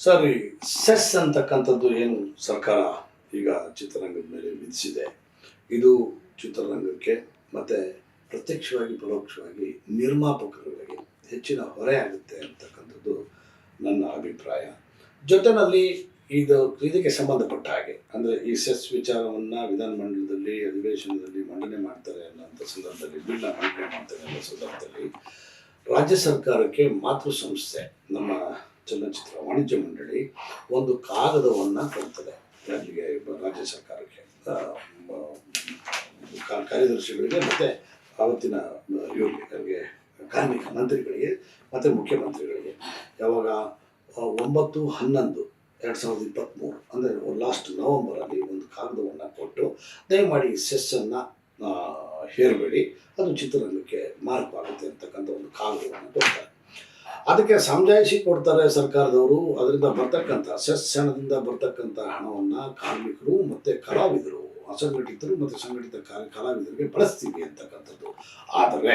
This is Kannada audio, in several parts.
ಸರ್ ಈ ಸೆಸ್ ಅಂತಕ್ಕಂಥದ್ದು ಏನು ಸರ್ಕಾರ ಈಗ ಚಿತ್ರರಂಗದ ಮೇಲೆ ವಿಧಿಸಿದೆ? ಇದು ಚಿತ್ರರಂಗಕ್ಕೆ ಮತ್ತು ಪ್ರತ್ಯಕ್ಷವಾಗಿ, ಪರೋಕ್ಷವಾಗಿ ನಿರ್ಮಾಪಕರುಗಳಿಗೆ ಹೆಚ್ಚಿನ ಹೊರೆ ಆಗುತ್ತೆ ಅಂತಕ್ಕಂಥದ್ದು ನನ್ನ ಅಭಿಪ್ರಾಯ. ಜೊತೆಯಲ್ಲಿ ಇದು, ಇದಕ್ಕೆ ಸಂಬಂಧಪಟ್ಟ ಹಾಗೆ, ಅಂದರೆ ಈ ಸೆಸ್ ವಿಚಾರವನ್ನು ವಿಧಾನಮಂಡಲದಲ್ಲಿ, ಅಧಿವೇಶನದಲ್ಲಿ ಮಂಡನೆ ಮಾಡ್ತಾರೆ ಅನ್ನೋಂಥ ಸಂದರ್ಭದಲ್ಲಿ ಬಿಲ್ನ ಮಂಡನೆ ಮಾಡ್ತಾರೆ ಅನ್ನೋ ಸಂದರ್ಭದಲ್ಲಿ ರಾಜ್ಯ ಸರ್ಕಾರಕ್ಕೆ ಮಾತೃ ಸಂಸ್ಥೆ ನಮ್ಮ ಚಲನಚಿತ್ರ ವಾಣಿಜ್ಯ ಮಂಡಳಿ ಒಂದು ಕಾಗದವನ್ನು ಕೊಡ್ತದೆ. ಅಲ್ಲಿಗೆ ರಾಜ್ಯ ಸರ್ಕಾರಕ್ಕೆ ಕಾರ್ಯದರ್ಶಿಗಳಿಗೆ ಮತ್ತು ಆವತ್ತಿನ ಯೋಗಿಗಳಿಗೆ ಕಾರ್ಮಿಕ ಮಂತ್ರಿಗಳಿಗೆ, ಮತ್ತು ಮುಖ್ಯಮಂತ್ರಿಗಳಿಗೆ. ಯಾವಾಗ ಒಂಬತ್ತು ಹನ್ನೊಂದು ಎರಡು ಸಾವಿರದ ಇಪ್ಪತ್ತ್ಮೂರು ಅಂದರೆ ಲಾಸ್ಟ್ ನವಂಬರಲ್ಲಿ ಒಂದು ಕಾಗದವನ್ನು ಕೊಟ್ಟು ದಯಮಾಡಿ ಸೆಸ್ಸನ್ನು ಹೇರಬೇಡಿ. ಅದು ಚಿತ್ರರಂಗಕ್ಕೆ ಆಗುತ್ತೆ ಅಂತಕ್ಕಂಥ ಒಂದು ಕಾಗದವನ್ನು ಕೊಡ್ತಾರೆ. ಅದಕ್ಕೆ ಸಮಜಾಯಿಸಿ ಕೊಡ್ತಾರೆ ಸರ್ಕಾರದವರು ಅದರಿಂದ ಬರ್ತಕ್ಕಂಥ ಸೆಸ್ ಹಣದಿಂದ ಬರ್ತಕ್ಕಂಥ ಹಣವನ್ನು ಕಾರ್ಮಿಕರು ಮತ್ತು ಕಲಾವಿದರು, ಅಸಂಘಟಿತರು ಮತ್ತು ಸಂಘಟಿತ ಕಲಾವಿದರಿಗೆ ಬಳಸ್ತೀವಿ ಅಂತಕ್ಕಂಥದ್ದು. ಆದರೆ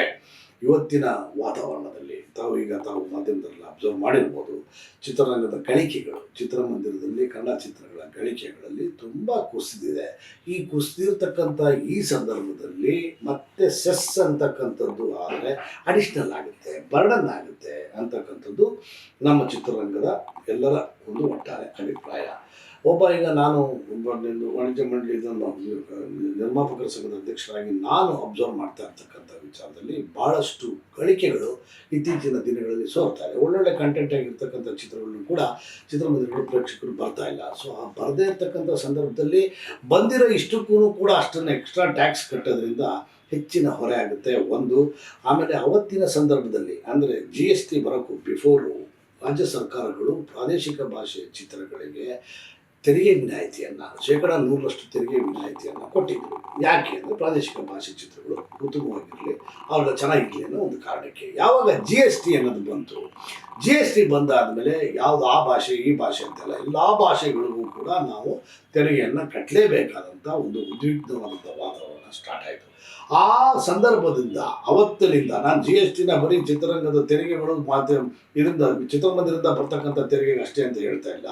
ಇವತ್ತಿನ ವಾತಾವರಣದಲ್ಲಿ ತಾವು ಈಗ ತಾವು ಮಾಧ್ಯಮದಲ್ಲಿ ಅಬ್ಸರ್ವ್ ಮಾಡಿರ್ಬೋದು. ಚಿತ್ರರಂಗದ ಗಳಿಕೆಗಳು, ಚಿತ್ರಮಂದಿರದಲ್ಲಿ ಕನ್ನಡ ಚಿತ್ರಗಳ ಗಳಿಕೆಗಳಲ್ಲಿ ತುಂಬ ಕುಸಿದಿದೆ ಈ ಕುಸಿದಿರ್ತಕ್ಕಂಥ ಈ ಸಂದರ್ಭದಲ್ಲಿ ಮತ್ತೆ ಸೆಸ್ ಅಂತಕ್ಕಂಥದ್ದು ಆದರೆ ಅಡಿಷ್ನಲ್ ಆಗುತ್ತೆ ಬರ್ಡನ್ ಆಗುತ್ತೆ ಅಂತಕ್ಕಂಥದ್ದು ನಮ್ಮ ಚಿತ್ರರಂಗದ ಎಲ್ಲರ ಒಂದು ಒಟ್ಟಾರೆ ಅಭಿಪ್ರಾಯ. ಒಬ್ಬ ಈಗ ನಾನು ವಾಣಿಜ್ಯ ಮಂಡಳಿ ನಿರ್ಮಾಪಕರ ಸಂಘದ ಅಧ್ಯಕ್ಷರಾಗಿ ನಾನು ಅಬ್ಸರ್ವ್ ಮಾಡ್ತಾ ಇರ್ತಕ್ಕಂಥ ವಿಚಾರದಲ್ಲಿ ಭಾಳಷ್ಟು ಗಳಿಕೆಗಳು ಇತ್ತೀಚಿನ ದಿನಗಳಲ್ಲಿ ಸೋರ್ತಾರೆ ಒಳ್ಳೊಳ್ಳೆ ಕಂಟೆಂಟ್ ಆಗಿರ್ತಕ್ಕಂಥ ಚಿತ್ರಗಳನ್ನು ಕೂಡ ಚಿತ್ರಮಂದಿರಗಳು ಪ್ರೇಕ್ಷಕರು ಬರ್ತಾ ಇಲ್ಲ. ಸೊ ಆ ಬರದೇ ಇರ್ತಕ್ಕಂಥ ಸಂದರ್ಭದಲ್ಲಿ ಬಂದಿರೋ ಇಷ್ಟಕ್ಕೂ ಕೂಡ ಅಷ್ಟನ್ನು ಎಕ್ಸ್ಟ್ರಾ ಟ್ಯಾಕ್ಸ್ ಕಟ್ಟೋದ್ರಿಂದ ಹೆಚ್ಚಿನ ಹೊರೆ ಆಗುತ್ತೆ. ಒಂದು, ಆಮೇಲೆ ಅವತ್ತಿನ ಸಂದರ್ಭದಲ್ಲಿ ಅಂದರೆ ಜಿ ಎಸ್ ಟಿ ಬರೋಕ್ಕೂ ಬಿಫೋರು ರಾಜ್ಯ ಸರ್ಕಾರಗಳು ಪ್ರಾದೇಶಿಕ ಭಾಷೆಯ ಚಿತ್ರಗಳಿಗೆ ತೆರಿಗೆ ವಿನಾಯಿತಿಯನ್ನು, ಶೇಕಡ ನೂರರಷ್ಟು ತೆರಿಗೆ ವಿನಾಯಿತಿಯನ್ನು ಕೊಟ್ಟಿದ್ದರು ಯಾಕೆ ಅಂದರೆ ಪ್ರಾದೇಶಿಕ ಭಾಷೆ ಚಿತ್ರಗಳು ಉತ್ತಮವಾಗಿರಲಿ ಅವರ ಚೆನ್ನಾಗಿರಲಿ ಅನ್ನೋ ಒಂದು ಕಾರಣಕ್ಕೆ. ಯಾವಾಗ ಜಿ ಎಸ್ ಟಿ ಅನ್ನೋದು ಬಂತು ಜಿ ಎಸ್ ಟಿ ಬಂದಾದ ಮೇಲೆ ಯಾವುದು ಆ ಭಾಷೆ, ಈ ಭಾಷೆ ಅಂತೆಲ್ಲ ಎಲ್ಲ ಭಾಷೆಗಳಿಗೂ ಕೂಡ ನಾವು ತೆರಿಗೆಯನ್ನು ಕಟ್ಟಲೇಬೇಕಾದಂಥ ಒಂದು ಉದ್ವಿಗ್ನವಾದಂಥ ವಾತಾವರಣ ಸ್ಟಾರ್ಟ್ ಆಯಿತು. ಆ ಸಂದರ್ಭದಿಂದ ಅವತ್ತಿನಿಂದ ನಾನು ಜಿ ಎಸ್ ಟಿನ ಬರೀ ಚಿತ್ರರಂಗದ ತೆರಿಗೆಗಳು ಮಾಧ್ಯಮ ಇದರಿಂದ, ಚಿತ್ರಮಂದಿರದಿಂದ ಬರ್ತಕ್ಕಂಥ ತೆರಿಗೆಗೆ ಅಷ್ಟೇ ಅಂತ ಹೇಳ್ತಾ ಇಲ್ಲ.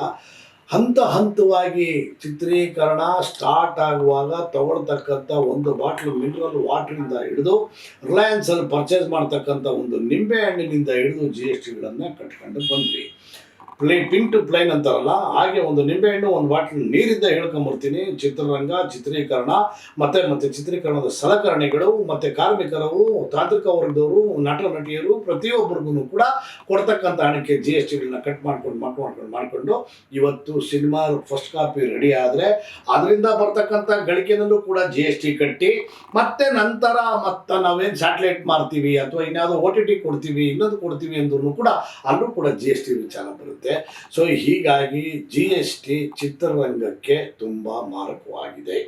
ಹಂತ ಹಂತವಾಗಿ ಚಿತ್ರೀಕರಣ ಸ್ಟಾರ್ಟ್ ಆಗುವಾಗ ತಗೊಳ್ತಕ್ಕಂಥ ಒಂದು ಬಾಟ್ಲು ಮಿನರಲ್ ವಾಟ್ರಿಂದ ಹಿಡಿದು ರಿಲಯನ್ಸಲ್ಲಿ ಪರ್ಚೇಸ್ ಮಾಡ್ತಕ್ಕಂಥ ಒಂದು ನಿಂಬೆ ಹಣ್ಣಿನಿಂದ ಹಿಡಿದು ಜಿ ಎಸ್ ಟಿಗಳನ್ನು ಕಟ್ಕೊಂಡು ಬಂದ್ವಿ. ಪ್ಲೇ ಪಿನ್ ಟು ಪ್ಲೈನ್ ಅಂತಾರಲ್ಲ, ಹಾಗೆ ಒಂದು ನಿಂಬೆಹಣ್ಣು ಒಂದು ಬಾಟ್ಲ್ ನೀರಿಂದ ಹೇಳ್ಕೊಂಬರ್ತೀನಿ. ಚಿತ್ರರಂಗ, ಚಿತ್ರೀಕರಣ, ಮತ್ತೆ ಮತ್ತೆ ಚಿತ್ರೀಕರಣದ ಸಲಕರಣೆಗಳು, ಮತ್ತೆ ಕಾರ್ಮಿಕರು ತಾಂತ್ರಿಕ ವರ್ಗದವರು, ನಟ, ನಟಿಯರು, ಪ್ರತಿಯೊಬ್ಬರಿಗೂ ಕೂಡ ಕೊಡ್ತಕ್ಕಂಥ ಹಣಕ್ಕೆ ಜಿ ಎಸ್ ಟಿಗಳನ್ನ ಕಟ್ ಮಾಡ್ಕೊಂಡು ಮಾಡ್ಕೊಂಡು ಮಾಡ್ಕೊಂಡು ಇವತ್ತು ಸಿನಿಮಾ ಫಸ್ಟ್ ಕಾಪಿ ರೆಡಿ ಆದರೆ ಅದರಿಂದ ಬರ್ತಕ್ಕಂಥ ಗಳಿಕೆನಲ್ಲೂ ಕೂಡ ಜಿ ಎಸ್ ಟಿ ಕಟ್ಟಿ, ಮತ್ತೆ ನಂತರ ಮತ್ತೆ ನಾವೇನು ಸ್ಯಾಟಲೈಟ್ ಮಾರ್ತೀವಿ ಅಥವಾ ಇನ್ಯಾವುದೋ ಓ ಟಿ ಟಿ ಕೊಡ್ತೀವಿ, ಇನ್ನೊಂದು ಕೊಡ್ತೀವಿ ಅಂದ್ರೂ ಕೂಡ ಅಲ್ಲೂ ಕೂಡ ಜಿ ಎಸ್ ಟಿ ವಿಚಾರ ಬರುತ್ತೆ. ಸೊ ಹೀಗಾಗಿ ಜಿ ಎಸ್ ಟಿ ಚಿತ್ರರಂಗಕ್ಕೆ ತುಂಬ ಮಾರಕವಾಗಿದೆ.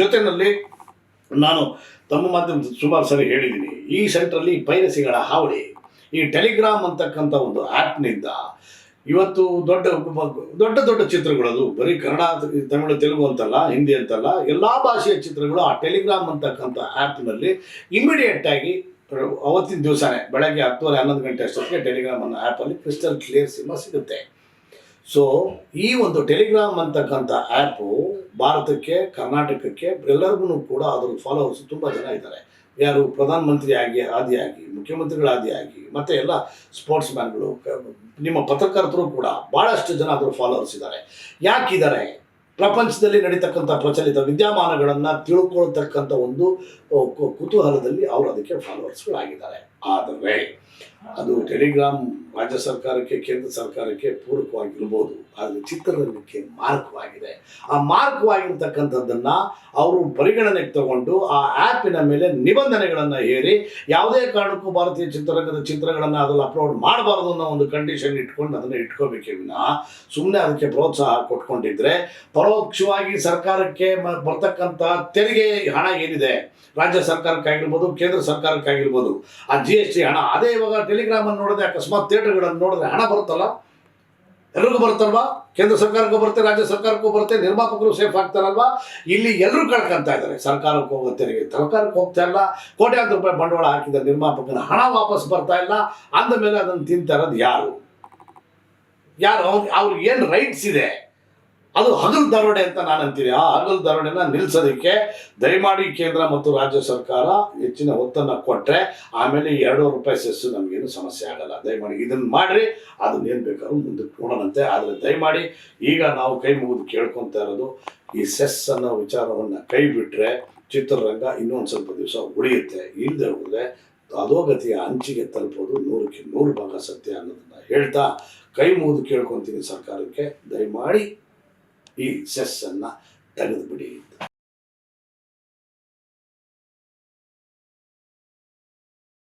ಜೊತೆಯಲ್ಲಿ ನಾನು ತಮ್ಮ ಮಾಧ್ಯಮ ಸುಮಾರು ಸರಿ ಹೇಳಿದ್ದೀನಿ. ಈ ಸೆಂಟ್ರಲ್ಲಿ ಪೈರಸಿಗಳ ಹಾವಳಿ, ಈ ಟೆಲಿಗ್ರಾಮ್ ಅಂತಕ್ಕಂಥ ಒಂದು ಆ್ಯಪ್ನಿಂದ ಇವತ್ತು ದೊಡ್ಡ ದೊಡ್ಡ ದೊಡ್ಡ ಚಿತ್ರಗಳದು, ಬರೀ ಕನ್ನಡ ತಮಿಳು, ತೆಲುಗು ಅಂತಲ್ಲ, ಹಿಂದಿ ಅಂತಲ್ಲ, ಎಲ್ಲ ಭಾಷೆಯ ಚಿತ್ರಗಳು ಆ ಟೆಲಿಗ್ರಾಮ್ ಅಂತಕ್ಕಂಥ ಆ್ಯಪ್ನಲ್ಲಿ ಇಮಿಡಿಯೇಟಾಗಿ ಅವತ್ತಿನ ದಿವಸನೇ, ಬೆಳಗ್ಗೆ ಹತ್ತುವರೆ, ಹನ್ನೊಂದು ಗಂಟೆ ಅಷ್ಟೊತ್ತಿಗೆ ಟೆಲಿಗ್ರಾಮ್ ಅನ್ನೋ ಆ್ಯಪಲ್ಲಿ ಕ್ರಿಸ್ಟಲ್ ಕ್ಲಿಯರ್ ಸಿನಿಮಾ ಸಿಗುತ್ತೆ. ಸೊ ಈ ಒಂದು ಟೆಲಿಗ್ರಾಮ್ ಅಂತಕ್ಕಂಥ ಆ್ಯಪು ಭಾರತಕ್ಕೆ, ಕರ್ನಾಟಕಕ್ಕೆ ಎಲ್ಲರಿಗೂ ಕೂಡ ಅದರ ಫಾಲೋವರ್ಸ್ ತುಂಬ ಜನ ಇದ್ದಾರೆ. ಯಾರು ಪ್ರಧಾನಮಂತ್ರಿ ಆಗಿ ಆದಿಯಾಗಿ ಮುಖ್ಯಮಂತ್ರಿಗಳ ಆದಿಯಾಗಿ ಮತ್ತು ಎಲ್ಲ ಸ್ಪೋರ್ಟ್ಸ್ ಮ್ಯಾನ್ಗಳು ನಿಮ್ಮ ಪತ್ರಕರ್ತರು ಕೂಡ ಭಾಳಷ್ಟು ಜನ ಅದರ ಫಾಲೋವರ್ಸ್ ಇದ್ದಾರೆ. ಯಾಕಿದ್ದಾರೆ? ಪ್ರಪಂಚದಲ್ಲಿ ನಡೀತಕ್ಕಂಥ ಪ್ರಚಲಿತ ವಿದ್ಯಮಾನಗಳನ್ನು ತಿಳ್ಕೊಳ್ತಕ್ಕಂಥ ಒಂದು ಕುತೂಹಲದಲ್ಲಿ ಅವರು ಅದಕ್ಕೆ ಫಾಲೋವರ್ಸ್ಗಳಾಗಿದ್ದಾರೆ ಆದರೆ ಅದು ಟೆಲಿಗ್ರಾಮ್ ರಾಜ್ಯ ಸರ್ಕಾರಕ್ಕೆ, ಕೇಂದ್ರ ಸರ್ಕಾರಕ್ಕೆ ಪೂರಕವಾಗಿರ್ಬೋದು. ಆದರೆ ಚಿತ್ರರಂಗಕ್ಕೆ ಮಾರಕವಾಗಿದೆ. ಆ ಮಾರ್ಕವಾಗಿರ್ತಕ್ಕಂಥದ್ದನ್ನು ಅವರು ಪರಿಗಣನೆಗೆ ತಗೊಂಡು ಆ ಆ್ಯಪಿನ ಮೇಲೆ ನಿಬಂಧನೆಗಳನ್ನು ಹೇರಿ, ಯಾವುದೇ ಕಾರಣಕ್ಕೂ ಭಾರತೀಯ ಚಿತ್ರರಂಗದ ಚಿತ್ರಗಳನ್ನು ಅದ್ರಲ್ಲಿ ಅಪ್ಲೋಡ್ ಮಾಡಬಾರ್ದು ಅನ್ನೋ ಒಂದು ಕಂಡೀಷನ್ ಇಟ್ಕೊಂಡು ಅದನ್ನು ಇಟ್ಕೋಬೇಕೇ ವಿನ ಸುಮ್ಮನೆ ಅದಕ್ಕೆ ಪ್ರೋತ್ಸಾಹ ಕೊಟ್ಕೊಂಡಿದ್ರೆ ಪರೋಕ್ಷವಾಗಿ ಸರ್ಕಾರಕ್ಕೆ ಬರ್ತಕ್ಕಂಥ ತೆರಿಗೆ ಹಣ ಏನಿದೆ? ರಾಜ್ಯ ಸರ್ಕಾರಕ್ಕಾಗಿರ್ಬೋದು, ಕೇಂದ್ರ ಸರ್ಕಾರಕ್ಕಾಗಿರ್ಬೋದು. ಆ ಜಿ ಎಸ್ ಟಿ ಹಣ. ಅದೇ ಇವಾಗ ಟೆಲಿಗ್ರಾಮನ್ನು ನೋಡಿದ್ರೆ ಅಕಸ್ಮಾತ್ ಥಿಯೇಟರ್ಗಳನ್ನು ನೋಡಿದ್ರೆ ಹಣ ಬರುತ್ತಲ್ಲ? ಎಲ್ರಿಗೂ ಬರುತ್ತಲ್ವಾ? ಕೇಂದ್ರ ಸರ್ಕಾರಕ್ಕೂ ಬರುತ್ತೆ, ರಾಜ್ಯ ಸರ್ಕಾರಕ್ಕೂ ಬರುತ್ತೆ, ನಿರ್ಮಾಪಕರು ಸೇಫ್ ಆಗ್ತಾರಲ್ವಾ? ಇಲ್ಲಿ ಎಲ್ಲರೂ ಕಳ್ಕೊಂತ ಇದ್ದಾರೆ. ಸರ್ಕಾರಕ್ಕೆ ಹೋಗೋ ತೆರಿಗೆ ಸರ್ಕಾರಕ್ಕೆ ಹೋಗ್ತಾ ಇಲ್ಲ. ಕೋಟ್ಯಾಂತರ ರೂಪಾಯಿ ಬಂಡವಾಳ ಹಾಕಿದ ನಿರ್ಮಾಪಕನ ಹಣ ವಾಪಸ್ ಬರ್ತಾ ಇಲ್ಲ. ಅಂದ ಮೇಲೆ ಅದನ್ನು ತಿಂತಾ ಇರೋದು ಯಾರು? ಯಾರು? ಅವ್ರಿಗೆ ಅವ್ರಿಗೆ ಏನು ರೈಟ್ಸ್ ಇದೆ? ಅದು ಹಗಲ್ ದರೋಡೆ ಅಂತ ನಾನು ಅಂತೀನಿ ಆ ಹಗಲು ದರೋಡೆನ ನಿಲ್ಲಿಸೋದಕ್ಕೆ ದಯಮಾಡಿ ಕೇಂದ್ರ ಮತ್ತು ರಾಜ್ಯ ಸರ್ಕಾರ ಹೆಚ್ಚಿನ ಒತ್ತನ್ನು ಕೊಟ್ಟರೆ ಆಮೇಲೆ ಎರಡೂವರೆ ರೂಪಾಯಿ ಸೆಸ್ಸು ನಮಗೇನು ಸಮಸ್ಯೆ ಆಗಲ್ಲ. ದಯಮಾಡಿ ಇದನ್ನು ಮಾಡಿರಿ ಅದನ್ನ ಏನು ಬೇಕಾದ್ರೂ ಮುಂದಕ್ಕೆ ನೋಡೋಣಂತೆ. ಆದರೆ ದಯಮಾಡಿ ಈಗ ನಾವು ಕೈ ಮುಗಿದು ಕೇಳ್ಕೊತಾ ಇರೋದು, ಈ ಸೆಸ್ ಅನ್ನೋ ವಿಚಾರವನ್ನು ಕೈ ಬಿಟ್ಟರೆ ಚಿತ್ರರಂಗ ಇನ್ನೊಂದು ಸ್ವಲ್ಪ ದಿವಸ ಉಳಿಯುತ್ತೆ. ಇಲ್ಲದೆ ಹೋದರೆ ಅಧೋಗತಿಯ ಅಂಚಿಗೆ ತಲುಪೋದು ನೂರಕ್ಕೆ ನೂರು ಭಾಗ ಸತ್ಯ ಅನ್ನೋದನ್ನ ಹೇಳ್ತಾ ಕೈ ಮುಗಿದು ಕೇಳ್ಕೊತೀನಿ ಸರ್ಕಾರಕ್ಕೆ. ದಯಮಾಡಿ ಈ ಸೆಸ್ಸನ್ನು ತೆಗೆದುಬಿಡಿ ಅಂತ.